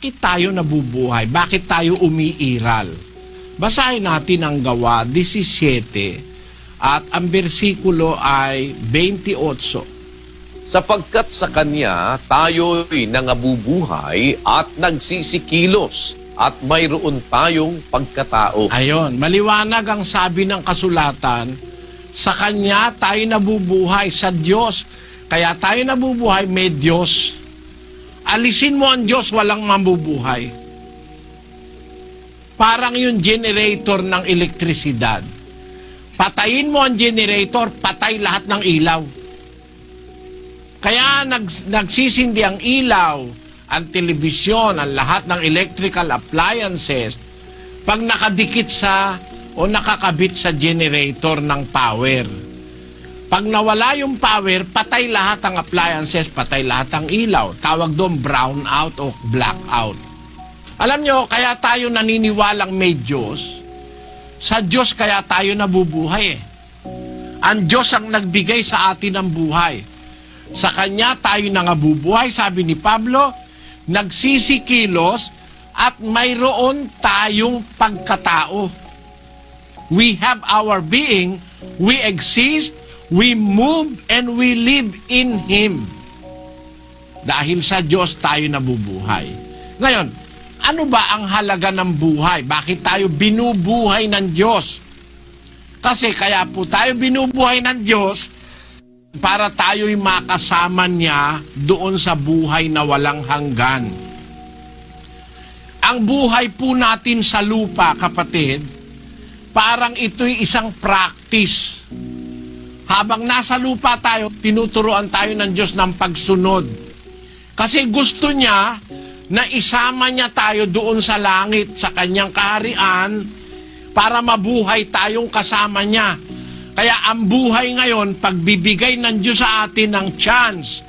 bakit tayo nabubuhay? Bakit tayo umiiral? Basahin natin ang gawa 17 at ang bersikulo ay 28. Sapagkat sa Kanya tayo'y nangabubuhay at nagsisikilos at mayroon tayong pagkatao. Ayon, maliwanag ang sabi ng kasulatan, sa Kanya tayo nabubuhay, sa Diyos. Kaya tayo nabubuhay, may Diyos. Alisin mo ang Diyos, walang mabubuhay. Parang yung generator ng elektrisidad. Patayin mo ang generator, patay lahat ng ilaw. Kaya nag, nagsisindi ang ilaw, ang telebisyon, ang lahat ng electrical appliances, pag nakadikit sa o nakakabit sa generator ng power. Pag nawala yung power, patay lahat ang appliances, patay lahat ang ilaw. Tawag doon brownout o blackout. Alam nyo, kaya tayo naniniwalang may Diyos. Sa Diyos kaya tayo nabubuhay eh. Ang Diyos ang nagbigay sa atin ng buhay. Sa Kanya tayo nangabubuhay, sabi ni Pablo, nagsisikilos at mayroon tayong pagkatao. We have our being, we exist, we move, and we live in Him. Dahil sa Diyos tayo nabubuhay. Ngayon, ano ba ang halaga ng buhay? Bakit tayo binubuhay ng Diyos? Kasi kaya po tayo binubuhay ng Diyos para tayo'y makasama niya doon sa buhay na walang hanggan. Ang buhay po natin sa lupa, kapatid, parang ito'y isang practice. Habang nasa lupa tayo, tinuturuan tayo ng Diyos ng pagsunod. Kasi gusto niya na isama niya tayo doon sa langit, sa kanyang kaharian, para mabuhay tayong kasama niya. Kaya ang buhay ngayon, pagbibigay ng Diyos sa atin ng chance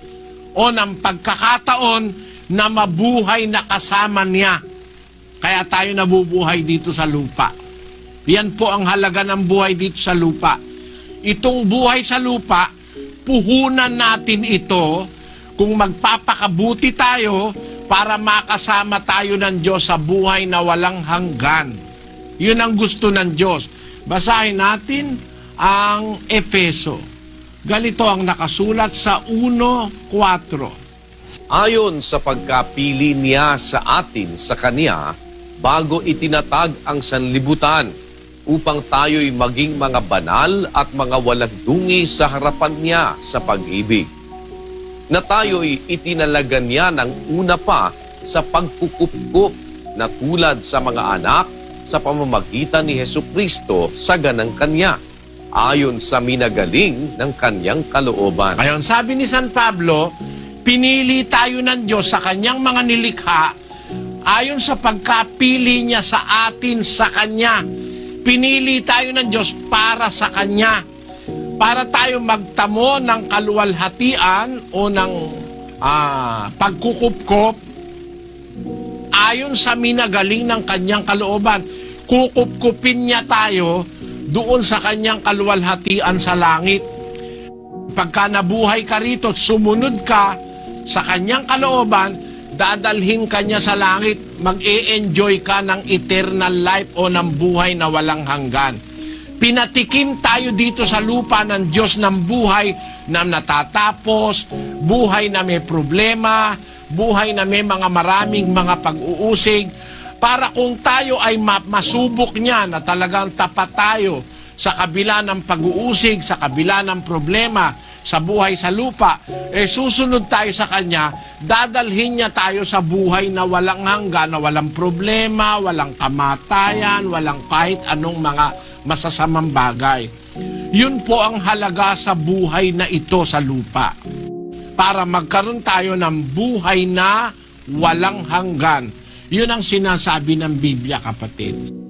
o ng pagkakataon na mabuhay na kasama niya. Kaya tayo nabubuhay dito sa lupa. Yan po ang halaga ng buhay dito sa lupa. Itong buhay sa lupa, puhunan natin ito kung magpapakabuti tayo para makasama tayo ng Diyos sa buhay na walang hanggan. Yun ang gusto ng Diyos. Basahin natin ang Efeso. Ganito ang nakasulat sa 1.4. Ayon sa pagkapili niya sa atin sa Kanya, bago itinatag ang sanlibutan, upang tayo'y maging mga banal at mga walang dungi sa harapan niya sa pag-ibig. Na tayo'y itinalagan niya ng una pa sa pagkukupkup na tulad sa mga anak sa pamamagitan ni Heso Kristo sa ganang Kanya, ayon sa minagaling ng Kanyang kalooban. Ngayon, sabi ni San Pablo, pinili tayo ng Diyos sa kanyang mga nilikha ayon sa pagkapili niya sa atin sa Kanya. Pinili tayo ng Diyos para sa Kanya. Para tayo magtamo ng kaluwalhatian o ng ah, pagkukupkop ayon sa minagaling ng Kanyang kalooban. Kukupkupin niya tayo doon sa Kanyang kaluwalhatian sa langit pagka nabuhay ka rito sumunod ka sa kanyang kalooban, dadalhin ka niya sa langit, mag-e-enjoy ka ng eternal life o ng buhay na walang hanggan. Pinatikim tayo dito sa lupa ng Diyos ng buhay na natatapos, buhay na may problema, buhay na may mga maraming mga pag-uusig, para kung tayo ay ma- masubok niya na talagang tapat tayo sa kabila ng pag-uusig, sa kabila ng problema, sa buhay sa lupa, eh susunod tayo sa Kanya, dadalhin niya tayo sa buhay na walang hanggan, na walang problema, walang kamatayan, walang kahit anong mga masasamang bagay. Yun po ang halaga sa buhay na ito sa lupa. Para magkaroon tayo ng buhay na walang hanggan. Yun ang sinasabi ng Biblia, kapatid.